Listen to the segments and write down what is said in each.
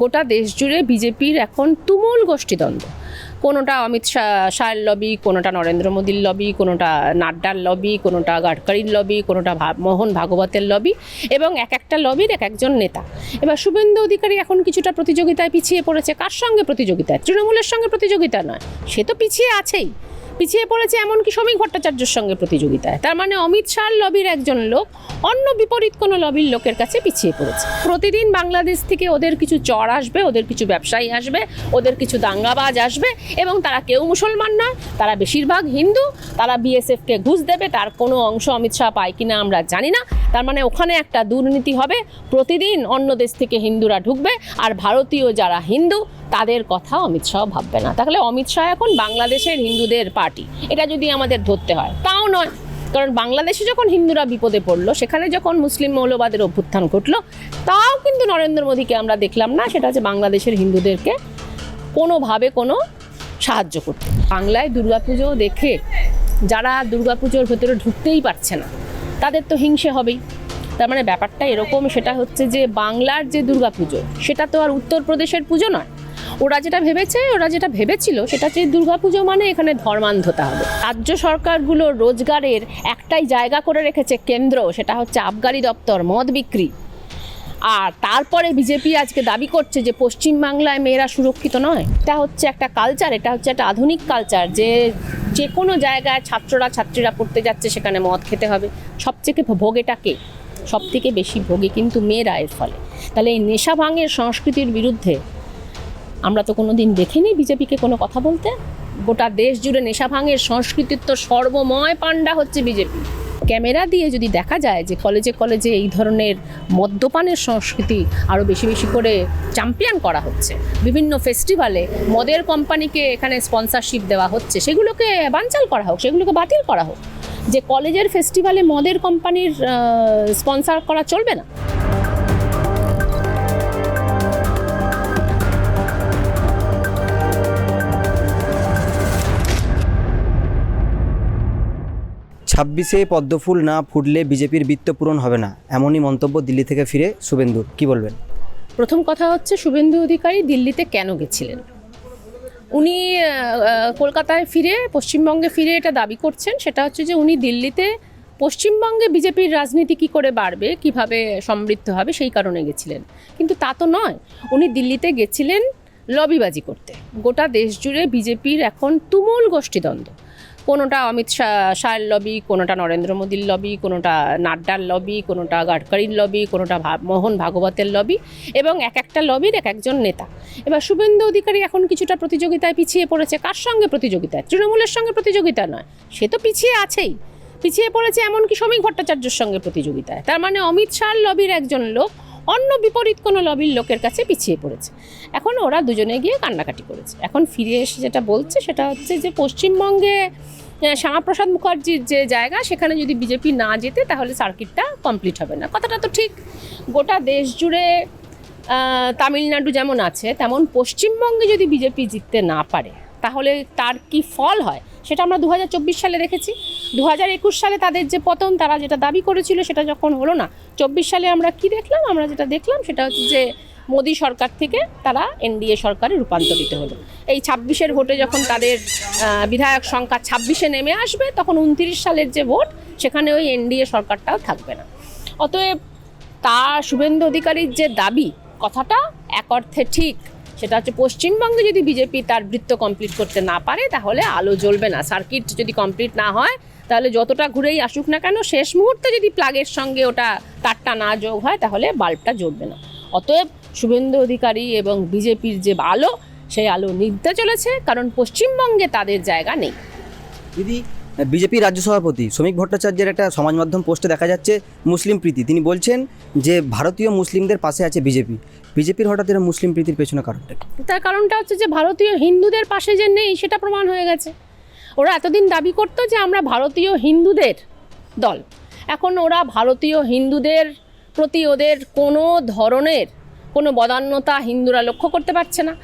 গোটা দেশ জুড়ে বিজেপির এখন তুমুল গোষ্ঠীদ্বন্দ্ব। কোনোটা অমিত শাহ শাহের লবি, কোনোটা নরেন্দ্র মোদীর লবি, কোনোটা নাড্ডার লবি, কোনোটা গাডকারির লবি, কোনোটা মোহন ভাগবতের লবি এবং এক একটা লবির এক একজন নেতা। এবার শুভেন্দু অধিকারী এখন কিছুটা প্রতিযোগিতায় পিছিয়ে পড়েছে। কার সঙ্গে প্রতিযোগিতায়? তৃণমূলের সঙ্গে প্রতিযোগিতা নয়। সে তো পিছিয়ে আছেই। পিছিয়ে পড়েছে এমনকি শ্রমিক ভট্টাচার্যের সঙ্গে প্রতিযোগিতায়। তার মানে অমিত শাহ লবির একজন লোক, অন্য বিপরীত কোনো লবির লোকের কাছে পিছিয়ে পড়েছে। প্রতিদিন বাংলাদেশ থেকে ওদের কিছু চর আসবে, ওদের কিছু ব্যবসায়ী আসবে, ওদের কিছু দাঙ্গাবাজ আসবে এবং তারা কেউ মুসলমান নয়, তারা বেশিরভাগ হিন্দু, তারা বিএসএফকে ঘুষ দেবে, তার কোনো অংশ অমিত শাহ পায় কিনা আমরা জানি না। তার মানে ওখানে একটা দুর্নীতি হবে, প্রতিদিন অন্য দেশ থেকে হিন্দুরা ঢুকবে, আর ভারতীয় যারা হিন্দু তাদের কথা অমিত শাহ ভাববে না। তাহলে অমিত শাহ এখন বাংলাদেশের হিন্দুদের পার্টি এটা যদি আমাদের ধরতে হয়, তাও নয়। কারণ বাংলাদেশে যখন হিন্দুরা বিপদে পড়ল, সেখানে যখন মুসলিম মৌলবাদের অভ্যুত্থান ঘটলো, তাও কিন্তু নরেন্দ্র মোদীকে আমরা দেখলাম না, সেটা হচ্ছে বাংলাদেশের হিন্দুদেরকে কোনোভাবে কোনো সাহায্য করতে। বাংলায় দুর্গাপুজো দেখে যারা দুর্গাপুজোর ভেতরে ঢুকতেই পারছে না, তাদের তো হিংসে হবেই। তার মানে ব্যাপারটা এরকম, সেটা হচ্ছে যে বাংলার যে দুর্গাপুজো, সেটা তো আর উত্তরপ্রদেশের পুজো নয় ওরা যেটা ভেবেছে, ওরা যেটা ভেবেছিল সেটা হচ্ছে দুর্গাপুজো মানে এখানে ধর্মান্ধতা হবে। রাজ্য সরকারগুলো রোজগারের একটাই জায়গা করে রেখেছে কেন্দ্র, সেটা হচ্ছে আবগারি দপ্তর, মদ বিক্রি। আর তারপরে বিজেপি আজকে দাবি করছে যে পশ্চিমবাংলায় মেয়েরা সুরক্ষিত নয়। এটা হচ্ছে একটা কালচার এটা হচ্ছে একটা আধুনিক কালচার যে যে কোনো জায়গায় ছাত্ররা, ছাত্রীরা পড়তে যাচ্ছে, সেখানে মদ খেতে হবে। সবথেকে ভোগেটা কে? সব থেকে বেশি ভোগে কিন্তু মেয়েরা এর ফলে। তাহলে এই নেশা ভাঙের সংস্কৃতির বিরুদ্ধে আমরা তো কোনো দিন দেখিনি বিজেপিকে কোনো কথা বলতে। গোটা দেশ জুড়ে নেশা ভাঙের সংস্কৃতির তো সর্বময় পাণ্ডা হচ্ছে বিজেপি। ক্যামেরা দিয়ে যদি দেখা যায় যে কলেজে কলেজে এই ধরনের মদ্যপানের সংস্কৃতি আরও বেশি বেশি করে চ্যাম্পিয়ন করা হচ্ছে, বিভিন্ন ফেস্টিভ্যালে মদের কোম্পানিকে এখানে স্পন্সরশিপ দেওয়া হচ্ছে, সেগুলোকে বানচাল করা হোক, সেগুলোকে বাতিল করা হোক, যে কলেজের ফেস্টিভ্যালে মদের কোম্পানির স্পন্সার করা চলবে না। ছাব্বিশে পদ্মফুল না ফুটলে বিজেপির বৃত্ত পূরণ হবে না, এমনই মন্তব্য দিল্লি থেকে ফিরে শুভেন্দু, কি বলবেন? প্রথম কথা হচ্ছে শুভেন্দু অধিকারী দিল্লিতে কেন গেছিলেন? উনি কলকাতায় ফিরে, পশ্চিমবঙ্গে ফিরে এটা দাবি করছেন, সেটা হচ্ছে যে উনি দিল্লিতে পশ্চিমবঙ্গে বিজেপির রাজনীতি কী করে বাড়বে, কীভাবে সমৃদ্ধ হবে সেই কারণে গেছিলেন। কিন্তু তা তো নয়, উনি দিল্লিতে গেছিলেন লবিবাজি করতে। গোটা দেশ জুড়ে বিজেপির এখন তুমুল গোষ্ঠীদ্বন্দ্ব। কোনোটা অমিত শাহ শাহের লবি কোনোটা নরেন্দ্র মোদীর লবি কোনোটা নাড্ডার লবি কোনোটা গাডকারির লবি কোনোটা মোহন ভাগবতের লবি এবং এক একটা লবির এক একজন নেতা। এবার শুভেন্দু অধিকারী এখন কিছুটা প্রতিযোগিতায় পিছিয়ে পড়েছে। কার সঙ্গে প্রতিযোগিতায়? তৃণমূলের সঙ্গে প্রতিযোগিতা নয়। সে তো পিছিয়ে আছেই। পিছিয়ে পড়েছে এমনকি শ্রমিক ভট্টাচার্যের সঙ্গে প্রতিযোগিতায়। তার মানে অমিত শাহর লবির একজন লোক অন্য বিপরীত কোনো লবির লোকের কাছে পিছিয়ে পড়েছে। এখন ওরা দুজনে গিয়ে কান্নাকাটি করেছে। এখন ফিরে এসে যেটা বলছে সেটা হচ্ছে যে পশ্চিমবঙ্গে শ্যামাপ্রসাদ মুখার্জির যে জায়গা, সেখানে যদি বিজেপি না যেতে তাহলে সার্কিটটা কমপ্লিট হবে না। কথাটা তো ঠিক। গোটা দেশ জুড়ে তামিলনাড়ু যেমন আছে, তেমন পশ্চিমবঙ্গে যদি বিজেপি জিততে না পারে তাহলে তার কি ফল হয়? সেটা আমরা দু হাজার চব্বিশ সালে দেখেছি। দু হাজার একুশ সালে তাদের যে পতন, তারা যেটা দাবি করেছিল সেটা যখন হলো না, চব্বিশ সালে আমরা কি দেখলাম? আমরা যেটা দেখলাম সেটা হচ্ছে যে মোদী সরকার থেকে তারা এনডিএ সরকারে রূপান্তরিত হলো। এই ছাব্বিশের ভোটে যখন তাদের বিধায়ক সংখ্যা ছাব্বিশে নেমে আসবে, তখন উনত্রিশ সালের যে ভোট, সেখানে ওই এনডিএ সরকারটাও থাকবে না। অতএব তা শুভেন্দু অধিকারীর যে দাবি, কথাটা এক অর্থে ঠিক সেটা হচ্ছে পশ্চিমবঙ্গে যদি বিজেপি তার বৃত্ত কমপ্লিট করতে না পারে, তাহলে আলো জ্বলবে না। সার্কিট যদি কমপ্লিট না হয়, তাহলে যতটা ঘুরেই আসুক না কেন, শেষ মুহূর্তে যদি প্লাগের সঙ্গে ওটা তারটা না যোগ হয়, তাহলে বাল্বটা জ্বলবে না। অতএব শুভেন্দু অধিকারী এবং বিজেপির যে আলো, সেই আলো নিভতে চলেছে, কারণ পশ্চিমবঙ্গে তাদের জায়গা নেই। দিদি বিজেপি রাজ্য সভাপতি শ্রমিক ভট্টাচার্যের একটা সমাজ মাধ্যম পোস্টে দেখা যাচ্ছে মুসলিম প্রীতি। তিনি বলছেন যে ভারতীয় মুসলিমদের পাশে আছে বিজেপি। বিজেপির হঠাৎ এরা মুসলিম প্রীতির পেছনে কারণটা তার কারণটা হচ্ছে যে ভারতীয় হিন্দুদের পাশে যে নেই, সেটা প্রমাণ হয়ে গেছে। ওরা এতদিন দাবি করতো যে আমরা ভারতীয় হিন্দুদের দল। এখন ওরা ভারতীয় হিন্দুদের প্রতি ওদের কোনো ধরনের কোনো বদান্যতা হিন্দুরা লক্ষ্য করতে পারছে না।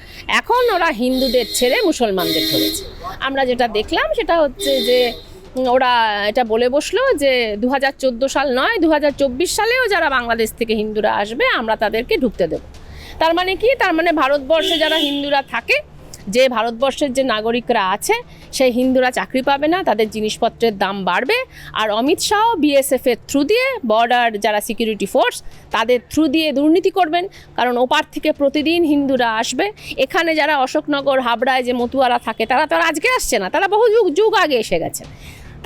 এখন ওরা হিন্দুদের ছেড়ে মুসলমানদের ধরেছে। আমরা যেটা দেখলাম সেটা হচ্ছে যে ওরা এটা বলে বসল যে দু হাজার চোদ্দ সাল নয় দু সালেও যারা বাংলাদেশ থেকে হিন্দুরা আসবে, আমরা তাদেরকে ঢুকতে দেব। তার মানে কি? তার মানে ভারতবর্ষে যারা হিন্দুরা থাকে যে ভারতবর্ষের যে নাগরিকরা আছে, সেই হিন্দুরা চাকরি পাবে না, তাদের জিনিসপত্রের দাম বাড়বে। আর অমিত শাহ বিএসএফের থ্রু দিয়ে বর্ডার যারা সিকিউরিটি ফোর্স তাদের থ্রু দিয়ে দুর্নীতি করবেন। কারণ ওপার থেকে প্রতিদিন হিন্দুরা আসবে। এখানে যারা অশোকনগর, হাবড়ায় যে মতুয়ারা থাকে, তারা তো আজকে আসছে না। তারা বহু যুগ যুগ আগে এসে গেছে।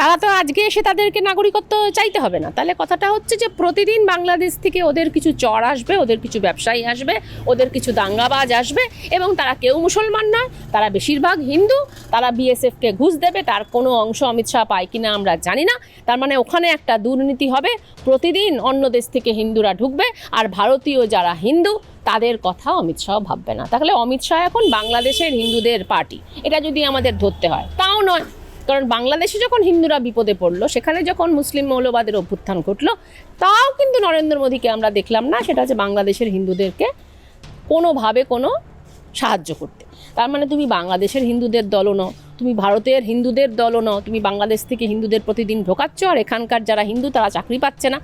তারা তো আজকে এসে তাদেরকে নাগরিকত্ব চাইতে হবে না। তাহলে কথাটা হচ্ছে যে প্রতিদিন বাংলাদেশ থেকে ওদের কিছু চর আসবে, ওদের কিছু ব্যবসায়ী আসবে, ওদের কিছু দাঙ্গাবাজ আসবে এবং তারা কেউ মুসলমান নয়, তারা বেশিরভাগ হিন্দু, তারা বিএসএফকে ঘুষ দেবে, তার কোনো অংশ অমিত শাহ পায় কিনা আমরা জানি না। তার মানে ওখানে একটা দুর্নীতি হবে, প্রতিদিন অন্য দেশ থেকে হিন্দুরা ঢুকবে আর ভারতীয় যারা হিন্দু, তাদের কথা অমিত শাহ ভাববে না। তাহলে অমিত শাহ এখন বাংলাদেশের হিন্দুদের পার্টি এটা যদি আমাদের ধরতে হয়। তাও নয়। কারণ বাংলাদেশে যখন হিন্দুরা বিপদে পড়ল, সেখানে যখন মুসলিম মৌলবাদের অভ্যুত্থান ঘটলো, তাও কিন্তু নরেন্দ্র মোদীকে আমরা দেখলাম না, সেটা হচ্ছে বাংলাদেশের হিন্দুদেরকে কোনোভাবে কোনো সাহায্য করতে। তার মানে তুমি বাংলাদেশের হিন্দুদের দলও নও, তুমি ভারতের হিন্দুদের দলও নও, তুমি বাংলাদেশ থেকে হিন্দুদের প্রতিদিন ঢোকাচ্ছ, আর এখানকার যারা হিন্দু তারা চাকরি পাচ্ছে না।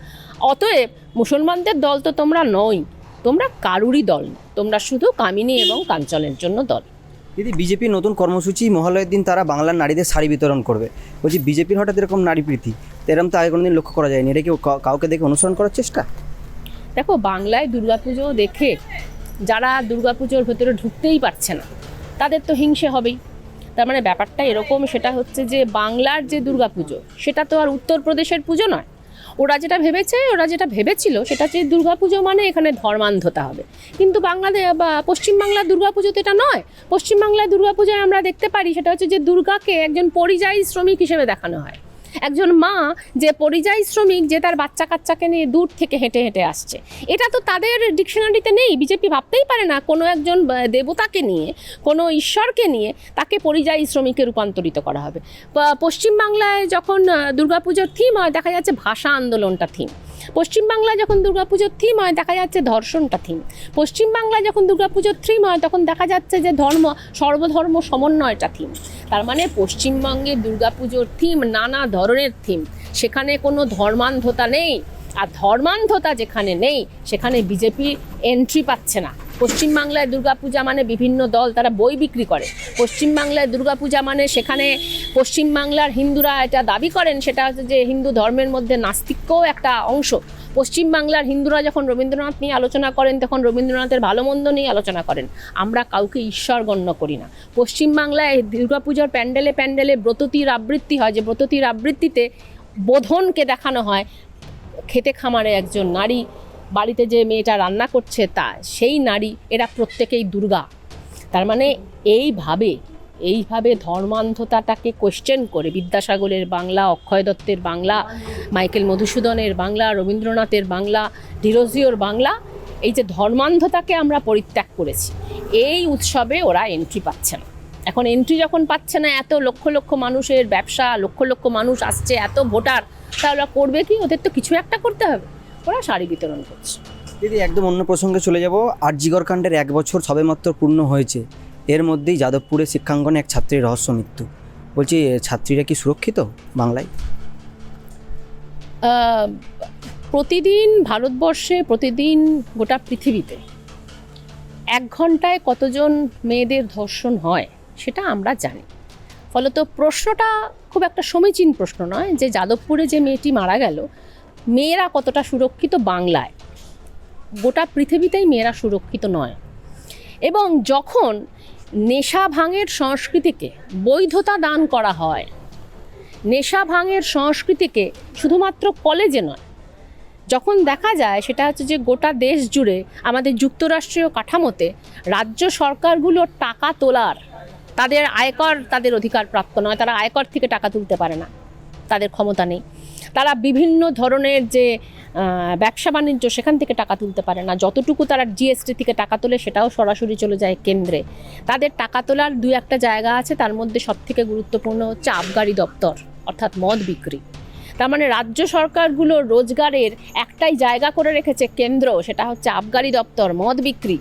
অতএব মুসলমানদের দল তো তোমরা নই, তোমরা কারুরই দল তোমরা শুধু কামিনী এবং কাঞ্চনের জন্য দল। দিদি বিজেপির নতুন কর্মসূচি মহালয়ের দিন তারা বাংলার নারীদের শাড়ি বিতরণ করবে। বলছি, বিজেপির হঠাৎ এরকম নারী প্রীতি এরকম তো আগে কোনোদিন লক্ষ্য করা যায়নি। এটা কি, কাউকে দেখে অনুসরণ করার চেষ্টা? দেখো, বাংলায় দুর্গাপুজো দেখে যারা দুর্গাপুজোর ভেতরে ঢুকতেই পারছে না, তাদের তো হিংসে হবেই। তার মানে ব্যাপারটা এরকম, সেটা হচ্ছে যে বাংলার যে দুর্গাপুজো, সেটা তো আর উত্তরপ্রদেশের পুজো নয়। ওরা যেটা ভেবেছে, ওরা যেটা ভেবেছিল সেটা হচ্ছে দুর্গাপুজো মানে এখানে ধর্মান্ধতা হবে। কিন্তু বাংলাদেশ বা পশ্চিমবাংলার দুর্গাপুজো তো এটা নয়। পশ্চিমবাংলার দুর্গাপুজোয় আমরা দেখতে পারি সেটা হচ্ছে যে দুর্গাকে একজন পরিযায়ী শ্রমিক হিসেবে দেখানো হয়। একজন মা যে পরিযায়ী শ্রমিক যে তার বাচ্চা কাচ্চাকে নিয়ে দূর থেকে হেঁটে হেঁটে আসছে। এটা তো তাদের ডিকশনারিতে নেই, বিজেপি ভাবতেই পারে না কোনো একজন দেবতাকে নিয়ে, কোনো ঈশ্বরকে নিয়ে তাকে পরিযায়ী শ্রমিকে রূপান্তরিত করা হবে। পশ্চিমবাংলায় যখন দুর্গাপুজোর থিম হয়, দেখা যাচ্ছে ভাষা আন্দোলনটা থিম পশ্চিমবাংলায় যখন দুর্গাপুজোর থিম হয়, দেখা যাচ্ছে ধর্ষণটা থিম পশ্চিমবাংলায় যখন দুর্গাপুজোর থিম হয়, তখন দেখা যাচ্ছে যে ধর্ম, সর্বধর্ম সমন্বয়টা থিম তার মানে পশ্চিমবঙ্গে দুর্গাপুজোর থিম নানা ধরনের থিম সেখানে কোনো ধর্মান্ধতা নেই। আর ধর্মান্ধতা যেখানে নেই, সেখানে বিজেপি এন্ট্রি পাচ্ছে না। পশ্চিমবাংলায় দুর্গাপূজা মানে বিভিন্ন দল, তারা বই বিক্রি করে। পশ্চিমবাংলায় দুর্গাপূজা মানে সেখানে পশ্চিমবাংলার হিন্দুরা এটা দাবি করেন, সেটা হচ্ছে যে হিন্দু ধর্মের মধ্যে নাস্তিক্যও একটা অংশ। পশ্চিমবাংলার হিন্দুরা যখন রবীন্দ্রনাথ নিয়ে আলোচনা করেন, তখন রবীন্দ্রনাথের ভালো মন্দ নিয়ে আলোচনা করেন। আমরা কাউকে ঈশ্বর গণ্য করি না। পশ্চিমবাংলায় দুর্গাপূজার প্যান্ডেলে প্যান্ডেলে ব্রততির আবৃত্তি হয়, যে ব্রততির আবৃত্তিতে বোধনকে দেখানো হয়। খেতে খামারে একজন নারী বাড়িতে যে মেয়েটা রান্না করছে তা, সেই নারী, এরা প্রত্যেকেই দুর্গা। তার মানে এইভাবে এইভাবে ধর্মান্ধতাটাকে কোশ্চেন করে বিদ্যাসাগরের বাংলা, অক্ষয় দত্তের বাংলা, মাইকেল মধুসূদনের বাংলা, রবীন্দ্রনাথের বাংলা, ডিরোজিওর বাংলা, এই যে ধর্মান্ধতাকে আমরা পরিত্যাগ করেছি, এই উৎসবে ওরা এন্ট্রি পাচ্ছে না। এখন এন্ট্রি যখন পাচ্ছে না, এত লক্ষ লক্ষ মানুষের ব্যবসা, লক্ষ লক্ষ মানুষ আসছে, এত ভোটার তা ওরা করবে কি? ওদের তো কিছু একটা করতে হবে। ওরা শাড়ি বিতরণ করছে। দিদি একদম অন্য প্রসঙ্গে চলে যাব। আরজিগর কাণ্ডের এক বছর সবেমাত্র পূর্ণ হয়েছে। এর মধ্যেই যাদবপুরের শিক্ষাঙ্গনে এক ছাত্রীর রহস্য মৃত্যু। বলছি ছাত্রীরা কি সুরক্ষিত বাংলায়? প্রতিদিন ভারতবর্ষে প্রতিদিন গোটা পৃথিবীতে এক ঘন্টায় কতজন মেয়েদের ধর্ষণ হয় সেটা আমরা জানি। ফলত প্রশ্নটা খুব একটা সমীচীন প্রশ্ন নয় যে যাদবপুরে যে মেয়েটি মারা গেল মেয়েরা কতটা সুরক্ষিত বাংলায়? গোটা পৃথিবীতেই মেয়েরা সুরক্ষিত নয়। এবং যখন নেশা ভাঙের সংস্কৃতিকে বৈধতা দান করা হয়, নেশা ভাঙের সংস্কৃতিকে শুধুমাত্র কলেজে নয়, যখন দেখা যায় সেটা হচ্ছে যে গোটা দেশ জুড়ে আমাদের যুক্তরাষ্ট্রীয় কাঠামোতে রাজ্য সরকারগুলো টাকা তোলার, তাদের আয়কর তাদের অধিকার প্রাপ্ত নয়, তারা আয়কর থেকে টাকা তুলতে পারে না, তাদের ক্ষমতা নেই। তারা বিভিন্ন ধরনের যে ব্যবসা বাণিজ্য সেখান থেকে টাকা তুলতে পারে না। যতটুকু তারা জিএসটি থেকে টাকা তোলে সেটাও সরাসরি চলে যায় কেন্দ্রে। তাদের টাকা তোলার দুই একটা জায়গা আছে, তার মধ্যে সবথেকে গুরুত্বপূর্ণ হচ্ছে আবগারি দপ্তর, অর্থাৎ মদ বিক্রি। তার মানে রাজ্য সরকারগুলো রোজগারের একটাই জায়গা করে রেখেছে কেন্দ্র, সেটা হচ্ছে আবগারি দপ্তর, মদ বিক্রি।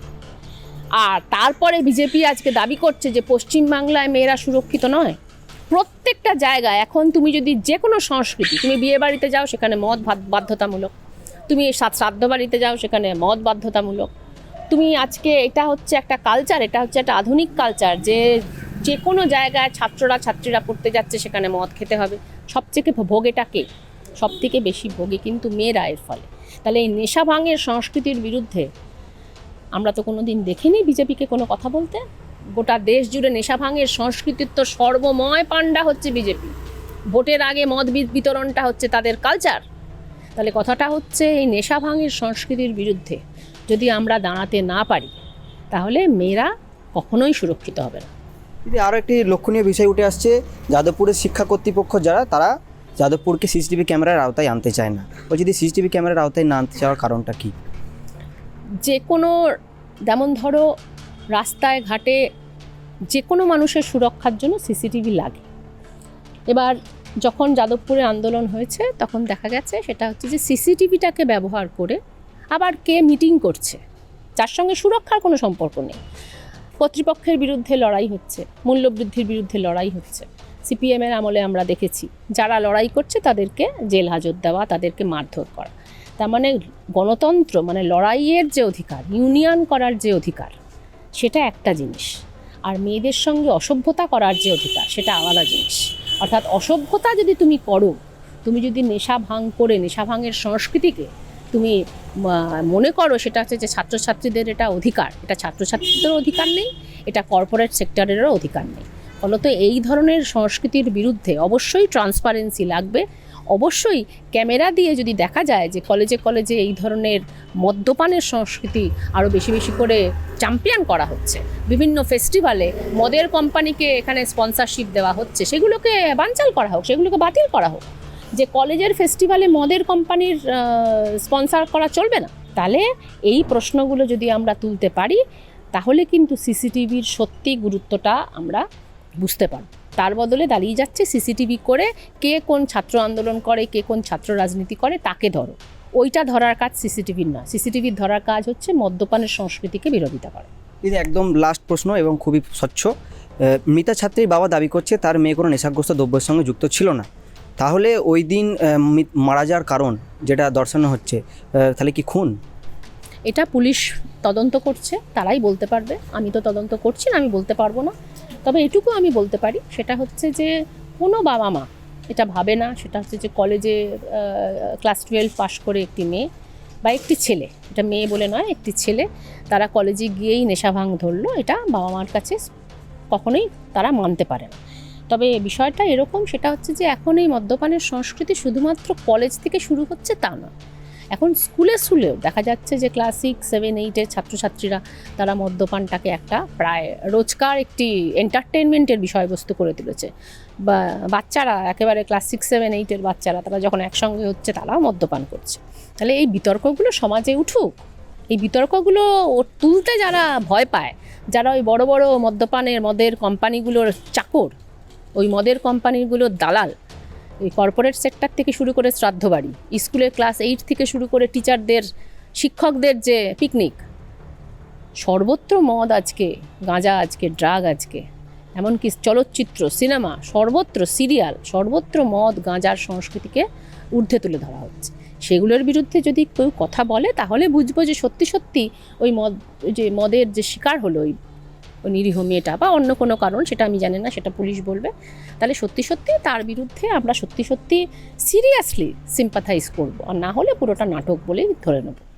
আর তারপরে বিজেপি আজকে দাবি করছে যে, পশ্চিমবাংলায় মেয়েরা সুরক্ষিত নয়। প্রত্যেকটা জায়গায় এখন তুমি যদি যে কোনো সংস্কৃতি, তুমি বিয়ে বাড়িতে যাও সেখানে মদ বাধ্যতামূলক। তুমি শ্রাদ্ধ বাড়িতে যাও সেখানে মদ বাধ্যতামূলক। তুমি আজকে এটা হচ্ছে একটা কালচার এটা হচ্ছে একটা আধুনিক কালচার যে যে কোনো জায়গায় ছাত্ররা, ছাত্রীরা পড়তে যাচ্ছে সেখানে মদ খেতে হবে। সবথেকে ভোগেটা কে? সব থেকে বেশি ভোগে কিন্তু মেয়েরা এর ফলে। তাহলে এই নেশা ভাঙের সংস্কৃতির বিরুদ্ধে আমরা তো কোনো দিন দেখিনি বিজেপিকে কোনো কথা বলতে? গোটা দেশ জুড়ে নেশা ভাঙের সংস্কৃতির তো সর্বময় পাণ্ডা হচ্ছে বিজেপি। ভোটের আগে মদ বিতরণটা হচ্ছে তাদের কালচার তাহলে কথাটা হচ্ছে এই নেশা ভাঙের সংস্কৃতির বিরুদ্ধে যদি আমরা দাঁড়াতে না পারি তাহলে মেয়েরা কখনোই সুরক্ষিত হবে না। দিদি আরও একটি লক্ষণীয় বিষয় উঠে আসছে। যাদবপুরের শিক্ষা কর্তৃপক্ষ যারা তারা যাদবপুরকে সিসিটিভি ক্যামেরার আওতায় আনতে চায় না। ও যদি সিসিটিভি ক্যামেরার আওতায় না আনতে চাওয়ার কারণটা কি? যে কোনো যেমন ধরো রাস্তায়, ঘাটে যে কোনো মানুষের সুরক্ষার জন্য সিসিটিভি লাগে। এবার যখন যাদবপুরে আন্দোলন হয়েছে, তখন দেখা গেছে সেটা হচ্ছে যে সিসিটিভিটাকে ব্যবহার করে আবার কে মিটিং করছে, যার সঙ্গে সুরক্ষার কোনো সম্পর্ক নেই। কর্তৃপক্ষের বিরুদ্ধে লড়াই হচ্ছে, মূল্যবৃদ্ধির বিরুদ্ধে লড়াই হচ্ছে। সিপিএমের আমলে আমরা দেখেছি, যারা লড়াই করছে তাদেরকে জেল হাজত দেওয়া, তাদেরকে মারধর করা। তার মানে গণতন্ত্র মানে লড়াইয়ের যে অধিকার, ইউনিয়ন করার যে অধিকার সেটা একটা জিনিস। আর মেয়েদের সঙ্গে অসভ্যতা করার যে অধিকার, সেটা আলাদা জিনিস। অর্থাৎ অসভ্যতা যদি তুমি করো, তুমি যদি নেশা ভাঙ করে, নেশা ভাঙের সংস্কৃতিকে তুমি মনে করো সেটা হচ্ছে যে ছাত্রছাত্রীদের এটা অধিকার, এটা ছাত্রছাত্রীদেরও অধিকার নেই, এটা কর্পোরেট সেক্টরেরও অধিকার নেই। ফলত এই ধরনের সংস্কৃতির বিরুদ্ধে অবশ্যই ট্রান্সপারেন্সি লাগবে অবশ্যই ক্যামেরা দিয়ে যদি দেখা যায় যে কলেজে কলেজে এই ধরনের মদ্যপানের সংস্কৃতি আরও বেশি বেশি করে চ্যাম্পিয়ন করা হচ্ছে। বিভিন্ন ফেস্টিভ্যালে মদের কোম্পানিকে এখানে স্পন্সারশিপ দেওয়া হচ্ছে, সেগুলোকে বানচাল করা হোক, সেগুলোকে বাতিল করা হোক। যে কলেজের ফেস্টিভ্যালে মদের কোম্পানির স্পন্সার করা চলবে না, তাহলে এই প্রশ্নগুলো যদি আমরা তুলতে পারি, তাহলে কিন্তু সিসিটিভির সত্যি গুরুত্বটা আমরা বুঝতে পারব। তার বদলে দাঁড়িয়ে যাচ্ছে সিসিটিভি করে কে কোন ছাত্র আন্দোলন করে কে কোন ছাত্র রাজনীতি করে তাকে ধরো। ওইটা ধরার কাজ সিসিটিভির না সিসিটিভির ধরার কাজ হচ্ছে মদ্যপানের সংস্কৃতিকে বিরোধিতা করা। দিদি একদম লাস্ট প্রশ্ন এবং খুবই স্বচ্ছ মৃতা ছাত্রীর বাবা দাবি করছে তার মেয়ে কোনো নেশাগ্রস্ত দ্রব্যের সঙ্গে যুক্ত ছিল না। তাহলে ওই দিন মারা যাওয়ার কারণ যেটা দর্শানো হচ্ছে তাহলে কি খুন? এটা পুলিশ তদন্ত করছে তারাই বলতে পারবে। আমি তো তদন্ত করছি না আমি বলতে পারব না। তবে এটুকু আমি বলতে পারি, সেটা হচ্ছে যে কোনো বাবা মা, এটা ভাবে না, সেটা হচ্ছে যে কলেজে ক্লাস টুয়েলভ পাশ করে একটি মেয়ে বা একটি ছেলে, এটা মেয়ে বলে নয়, একটি ছেলে, তারা কলেজে গিয়েই নেশা ভাঙ ধরলো, এটা বাবা মার কাছে কখনোই তারা মানতে পারে না। তবে বিষয়টা এরকম, সেটা হচ্ছে যে এখন এই মদ্যপানের সংস্কৃতি শুধুমাত্র কলেজ থেকে শুরু হচ্ছে তা না এখন স্কুলে স্কুলেও দেখা যাচ্ছে যে ক্লাস সিক্স সেভেন এইটের ছাত্রছাত্রীরা তারা মদ্যপানটাকে একটা প্রায় রোজকার একটি এন্টারটেনমেন্টের বিষয়বস্তু করে তুলেছে। বা, বাচ্চারা, একেবারে ক্লাস সিক্স সেভেন এইটের বাচ্চারা, তারা যখন একসঙ্গে হচ্ছে তারাও মদ্যপান করছে। তাহলে এই বিতর্কগুলো সমাজে উঠুক। এই বিতর্কগুলো তুলতে যারা ভয় পায়, যারা ওই বড় বড় মদ্যপানের, মদের কোম্পানিগুলোর চাকর, ওই মদের কোম্পানিগুলোর দালাল এই কর্পোরেট সেক্টর থেকে শুরু করে শ্রাদ্ধ বাড়ি, স্কুলের ক্লাস এইট থেকে শুরু করে টিচারদের শিক্ষকদের যে পিকনিক সর্বত্র মদ আজকে, গাঁজা আজকে ড্রাগ আজকে, এমনকি চলচ্চিত্র সিনেমা সর্বত্র সিরিয়াল সর্বত্র মদ, গাঁজার সংস্কৃতিকে ঊর্ধ্বে তুলে ধরা হচ্ছে। সেগুলোর বিরুদ্ধে যদি কেউ কথা বলে, তাহলে বুঝব যে সত্যি সত্যি ওই মদ, যে মদের যে শিকার হলো, ওই ওই নিরীহ মেয়েটা বা অন্য কোনো কারণ, সেটা আমি জানি না, সেটা পুলিশ বলবে। তাহলে সত্যি সত্যি তার বিরুদ্ধে আমরা সত্যি সত্যি সিরিয়াসলি সিম্পাথাইজ করব। আর না হলে পুরোটা নাটক বলেই ধরে নেব।